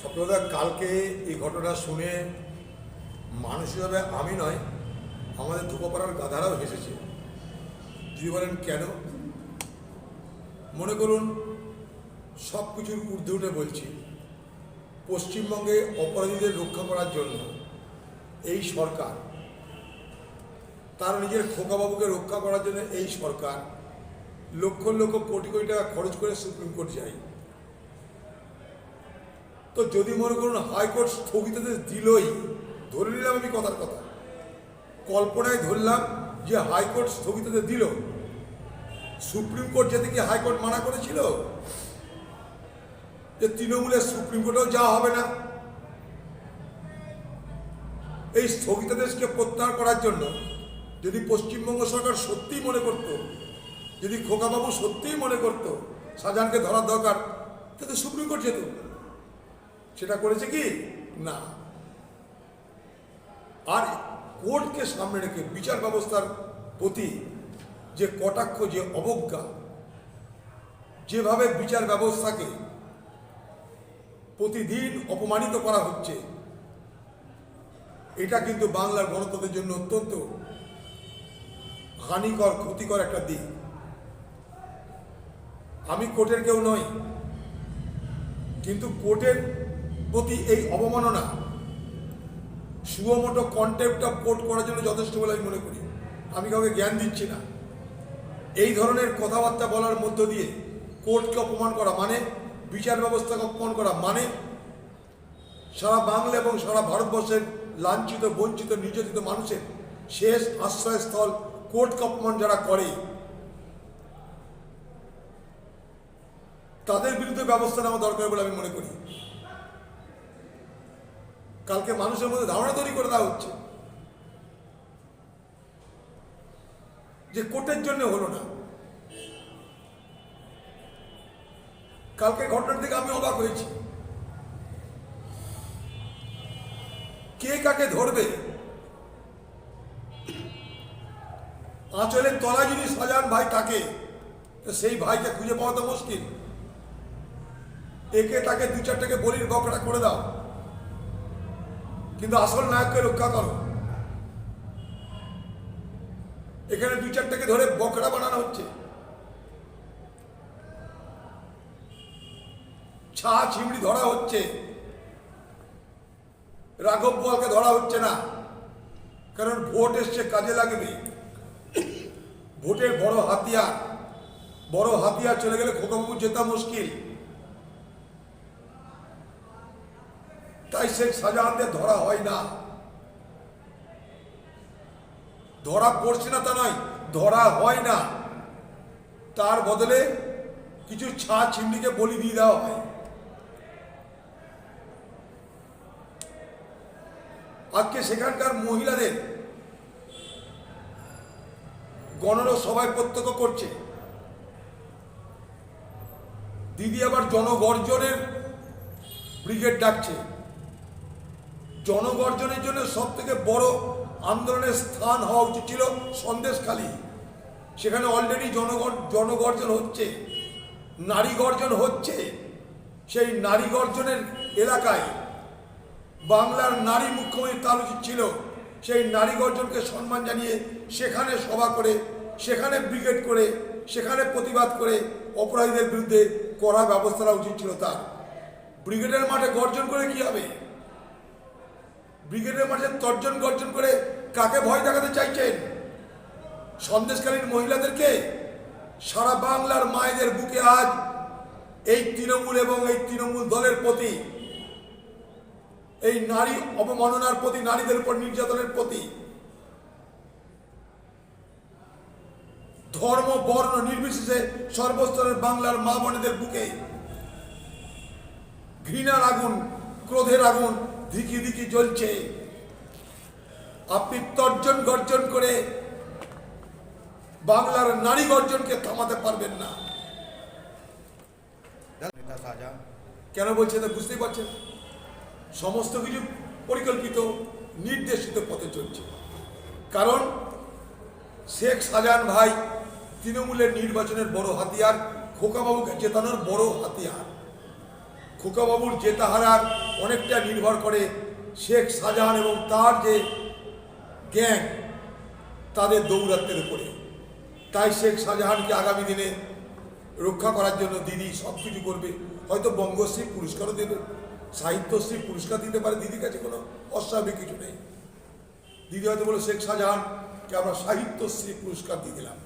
সপ্রদা কালকে এই ঘটনা শুনে মানুষ হিসাবে আমি নয়, আমাদের ধুপোপাড়ার গাধারাও হেসেছে। যদি বলেন কেন? মনে করুন সব কিছুর ঊর্ধ্বে উঠে বলছি, পশ্চিমবঙ্গে অপরাধীদের রক্ষা করার জন্য এই সরকার, তার নিজের খোকাবাবুকে রক্ষা করার জন্য এই সরকার লক্ষ লক্ষ কোটি কোটি টাকা খরচ করে সুপ্রিম কোর্ট যায়। তো যদি মনে করুন হাইকোর্ট স্থগিতাদেশ দিলই, ধরে নিলাম আমি কথার কথা। কল্পনায় ধরলাম যে হাইকোর্ট স্থগিতাদেশ দিল। সুপ্রিম কোর্ট যেতে কি হাইকোর্ট মানা করেছিল? যে তৃণমূলের সুপ্রিম কোর্টেও যাওয়া হবে না। এই স্থগিতাদেশকে প্রত্যাহার করার জন্য যদি পশ্চিমবঙ্গ সরকার সত্যিই মনে করত, যদি খোকাবাবু সত্যিই মনে করত, শাহজাহানকে ধরার দরকার, তাহলে সুপ্রিম কোর্ট যেত। সেটা করেছে কি? না। আর কোর্টকে সামনে রেখে বিচার ব্যবস্থার প্রতি যে কটাক্ষ, যে অবজ্ঞা, যেভাবে বিচার ব্যবস্থাকে প্রতিদিন অপমানিত করা হচ্ছে, এটা কিন্তু বাংলার গণতন্ত্রের জন্য অত্যন্ত হানিকর, ক্ষতিকর একটা দিক। আমি কোর্টের কেউ নই, কিন্তু কোর্টের প্রতি এই অবমাননা সুমোটো কন্টেম্পট অফ কোর্ট করার জন্য যথেষ্ট বলে আমি মনে করি। আমি কাউকে জ্ঞান দিচ্ছি না। এই ধরনের কথাবার্তা বলার মধ্য দিয়ে কোর্টকে অপমান করা মানে বিচার ব্যবস্থাকে অপমান করা মানে সারা বাংলা এবং সারা ভারতবর্ষের লাঞ্ছিত, বঞ্চিত, নির্যাতিত মানুষের শেষ আশ্রয়স্থল কোর্টকে অপমান যারা করে, তাদের বিরুদ্ধে ব্যবস্থা নেওয়া দরকার বলে আমি মনে করি। কালকে মানুষের মধ্যে ধারণা তৈরি করে দেওয়া হচ্ছে। যে কোর্টের জন্য হলো না। কালকে ঘটনার দিকে আমি অবাক হয়েছি। কে কাকে ধরবে? আঁচলের তলা যদি সাজান ভাই থাকে, তো সেই ভাইকে খুঁজে পাওয়া তো মুশকিল। একে তাকে দু চারটাকে বলির বকরা করে দাও। কিন্তু আসল নায়ককে রক্ষা করো। এখানে দু চারটাকে ধরে বকরা বানানো হচ্ছে। ছা চিমড়ি ধরা হচ্ছে। রাঘব বোয়ালকে ধরা হচ্ছে না। কারণ ভোট এসছে, কাজে লাগবে। ভোটের বড় হাতিয়ার বড় হাতিয়ার চলে গেলে খোকাবাবু জেতা মুশকিল। তাই শেখ শাহজাহানদের ধরা হয় না। ধরা পড়ছে না তা নয়, ধরা হয় না। তার বদলে কিছু ছা চিমড়িকে বলি দিয়ে দেওয়া হয়। আজকে সেখানকার মহিলাদের গণনা সবাই প্রত্যক্ষ করছে। দিদি আবার জনগর্জনের ব্রিগেড ডাকছে। জনগর্জনের জন্য সব থেকে বড় আন্দোলনের স্থান হওয়া উচিত ছিল সন্দেশখালী। সেখানে অলরেডি জনগণ জনগর্জন হচ্ছে নারী গর্জন হচ্ছে। সেই নারী গর্জনের এলাকায় বাংলার নারী মুখ্যমন্ত্রী তার উচিত ছিল সেই নারী গর্জনকে সম্মান জানিয়ে সেখানে সভা করে, সেখানে ব্রিগেড করে, সেখানে প্রতিবাদ করে অপরাধীদের বিরুদ্ধে করা ব্যবস্থা উচিত ছিল তার। ব্রিগেডের মাঠে গর্জন করে কি হবে? ব্রিগেডের মাঝে তর্জন গর্জন করে কাকে ভয় দেখাতে চাইছেন? সন্দেশকালীন মহিলাদেরকে সারা বাংলার মায়েদের বুকে আজ এই তৃণমূল এবং এই তৃণমূল দলের প্রতি, এই নারী অবমাননার প্রতি, নারীদের উপর নির্যাতনের প্রতি, ধর্ম, বর্ণ নির্বিশেষে সর্বস্তরের বাংলার মা বোনেদের বুকে ঘৃণার আগুন, ক্রোধের আগুন ধিকি ধিকি জ্বলছে। আপনি তর্জন গর্জন করে বাংলার নারী গর্জনকে থামাতে পারবেন না। কেন বলছে তা বুঝতেই পারছেন? সমস্ত কিছু পরিকল্পিত নির্দেশিত পথে চলছে। কারণ শেখ শাহজাহান ভাই তৃণমূলের নির্বাচনের বড় হাতিয়ার খোকাবাবুকে জেতানোর বড় হাতিয়ার। খোকাবাবুর জেতাহারার অনেকটা নির্ভর করে শেখ শাহজাহান এবং তার যে গ্যাং, তাদের দৌরাত্মের উপরে। তাই শেখ শাহজাহানকে আগামী দিনে রক্ষা করার জন্য দিদি সব কিছু করবে। হয়তো বঙ্গশ্রী পুরস্কারও দেবে সাহিত্যশ্রী পুরস্কার দিতে পারে, দিদির কাছে কোনো অস্বাভাবিক কিছু নেই। দিদি হয়তো বলে শেখ শাহজাহানকে আমরা সাহিত্যশ্রী পুরস্কার দিয়ে দিলাম।